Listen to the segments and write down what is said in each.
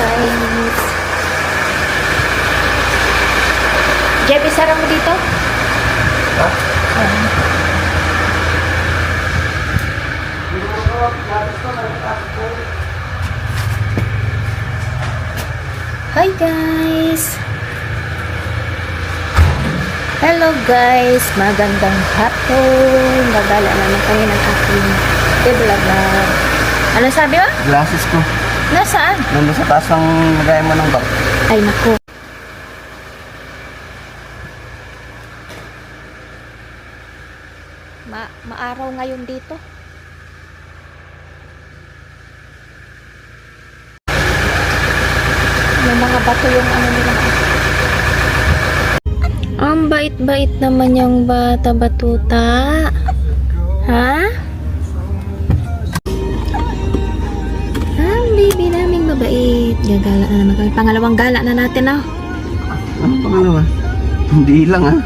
guys. Jeb, isara mo dito? Ha? Ayan. Hi guys! Hello guys! Magandang hapon! Gagala naman kayo ng aking vlog. Ano sabi mo? Glasses ko. Nasaan? Nandun sa taas ng lagay mo ng bag. Ay naku. Ma maaraw ngayon dito. May mga bato yung ano nila. Ang bait-bait naman yung bata batuta. Ha? Baby naming mabait. Gagala na naman kami. Pangalawang gala na natin ah. Ano pangalawa? Hindi lang ha.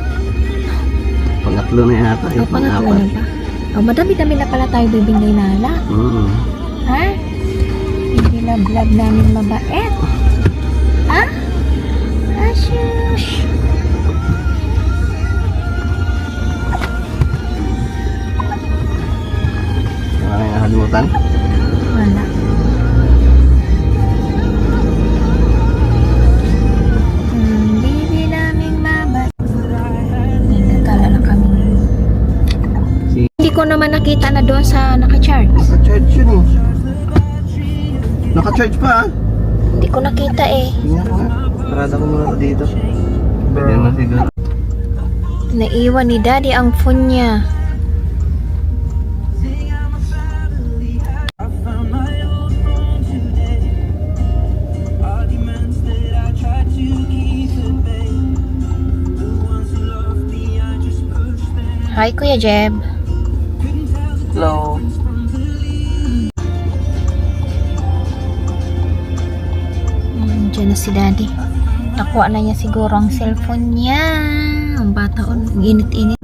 Pangatlo na yata. O, pangatlo na ba? O, madami-dami na pala tayo bibingay nala. Mm. Ha? Hindi na vlog namin mabait. Ko naman nakita na doon sa naka-charge. Naka-charge yun eh. Naka-charge pa ha. Hindi ko nakita eh. Tingnan mo. Parada ko muna dito. Pwede na siguro. Naiwan ni Daddy ang phone niya. Hi, Kuya Jeb. Hmm, Diyan na si Daddy. Nakuha na niya siguro ang cellphone niya. Ang bata on, init-init.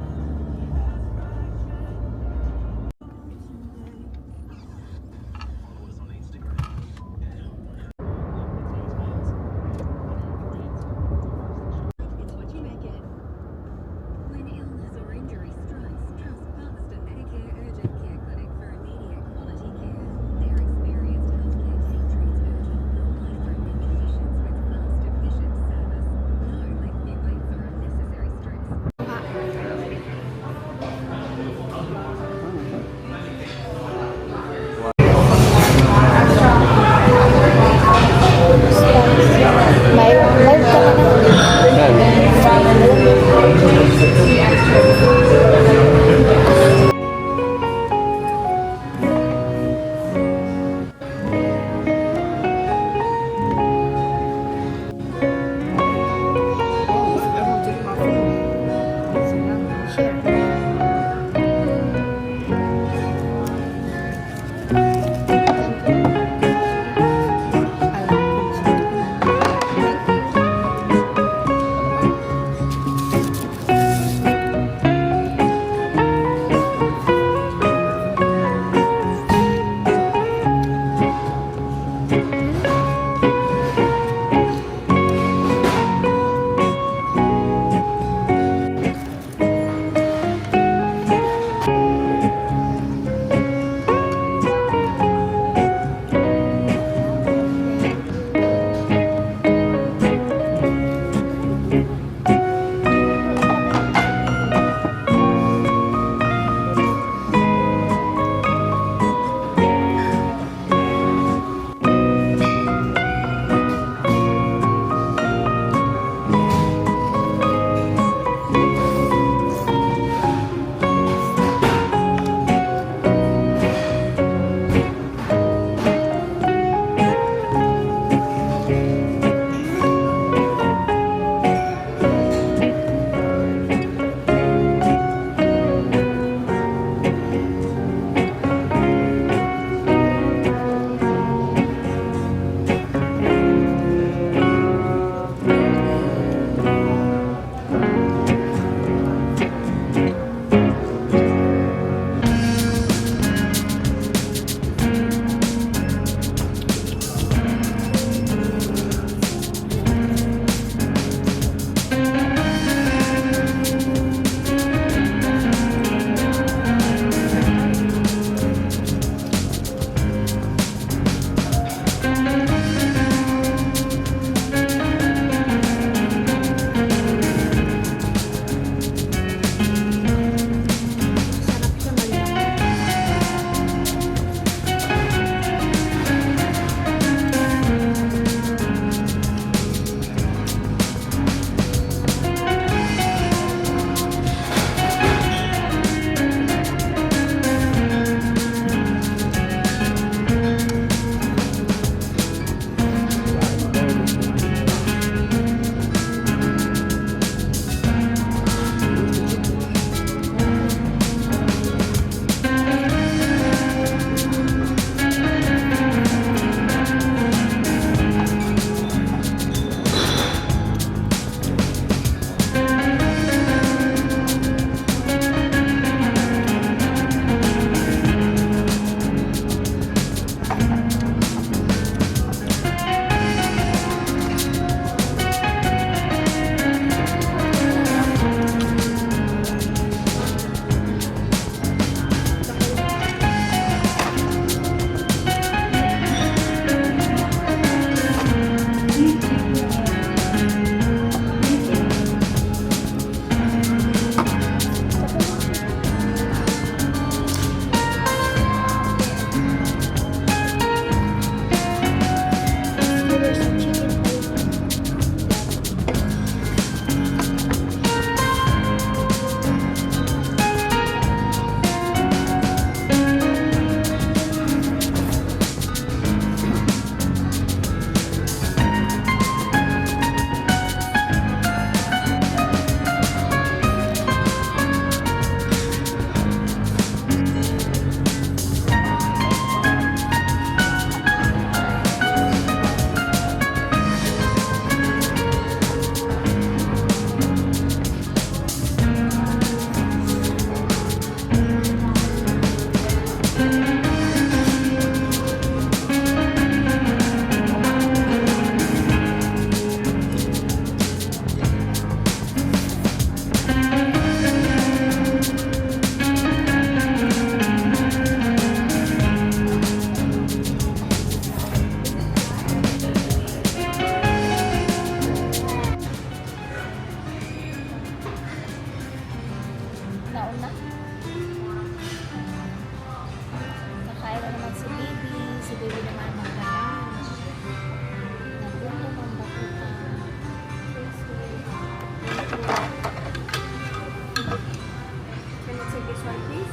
Can you take this one, please?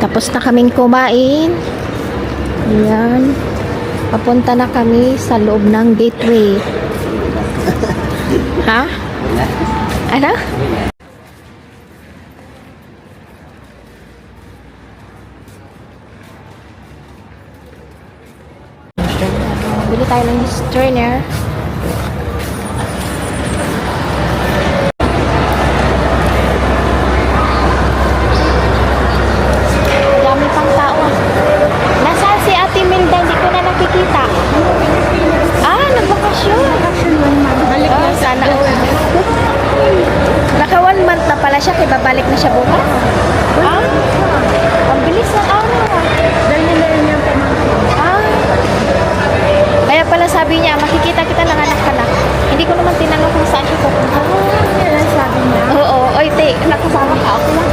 Tapos na kaming kumain. Ayan. Papunta na kami sa loob ng gateway. ha? Ano? Bili tayo ng strainer. Dami pang tao. Nasaan si Ate Milda? Hindi ko na nakikita. Ah, nagbakasyon. Balik na sana. Naka one month na pala siya, kaya babalik na siya bukas. Ah, ang bilis ng Kaya pala sabi niya, makikita kita ng anak ka na. Hindi ko naman tinanong kung saan siya pupunta. Ah, sabi niya? Oo, oy, te, nakasama ka ako lang.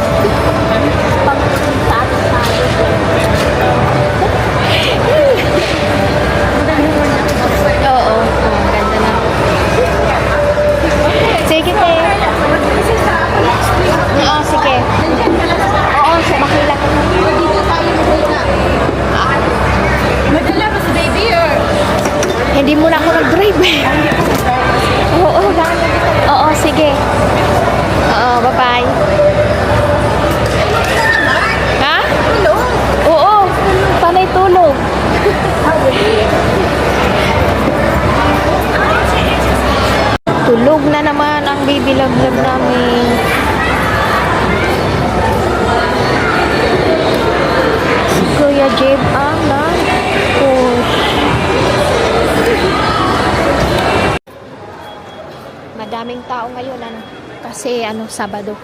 Oo, bye-bye. Ha? Oo, panay tulog. Tulog na naman ang baby love love namin. Si Kuya Jeb ang nag-push. Madaming tao ngayon ano kasi ano Sabado.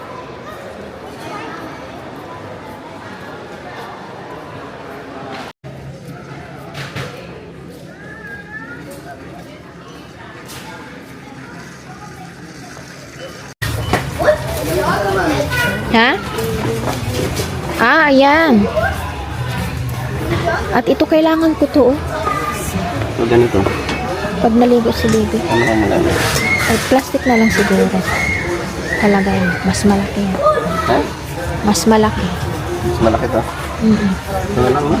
Ha? Ah, ayan. At ito kailangan ko to oh. So, ganito. Pag naligo si baby. Ano ka maganda? Ay, plastic na lang siguro. Talaga yun. Mas malaki yan. Ha? Mas malaki. Mas malaki to. Mm-mm. Ito na lang, no?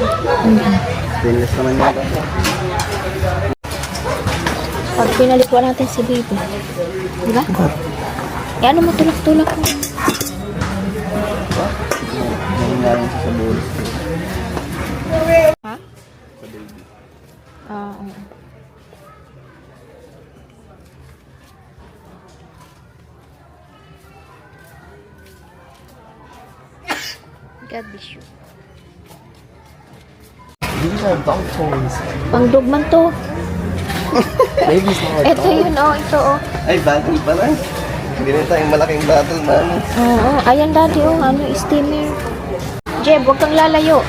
Mm-mm. Stainless naman yata. Pag pinalikuan natin si baby. Di ba? Eh, ano mo tulak-tulak mo? Nangyayari siya sa bulis. Ha? Ah, oo. God bless you. These are dog toys. Pangdog man to. Babies mga Ito yun, oh. Ito, oh. Ay, battle pala. Hindi na tayong malaking battle na. Oo, oh, oh. ayan dati, oh. Ano, steamer. Jeb, huwag kang lalayo.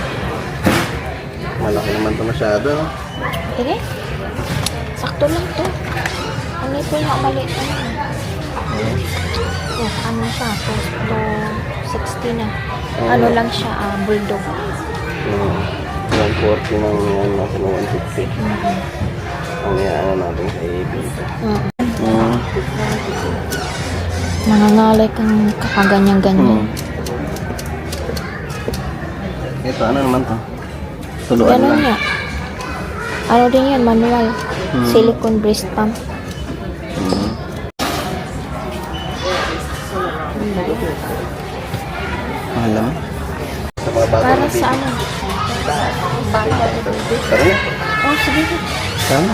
Malaki naman to masyado. Sige. Sakto lang to. Ano Ang ipin na umalit. Hmm. Ano? Oh, ano siya? Posto. 160 na. Oh. Ano lang siya, uh, bulldog. Ah, mm. 140 na yan, nasa 160. Mm -hmm. Ang iyaano natin sa ibito. Mm -hmm. Mm. Nangangalay kang kakaganyan-ganyan. Mm. Ito, ano naman to? Tuluan Ganun lang. Niya. Ano din yan, manual. Mm. Silicone breast pump. Mm. Mm. Hmm. Mahal naman. Sa mga bata Para sa ano? Tara na. Oh, sige. Tama.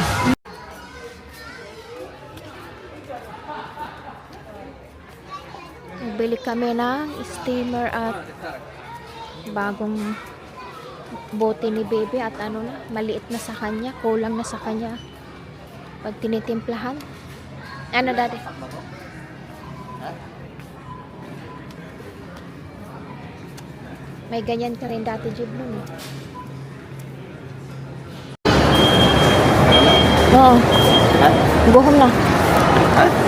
Nagbili kami ng steamer at bagong bote ni baby at ano na, maliit na sa kanya, kulang na sa kanya pag tinitimplahan. Ano dati? May ganyan ka rin dati, Jib, nun eh. Oo. Ha? Guhom na. Ha?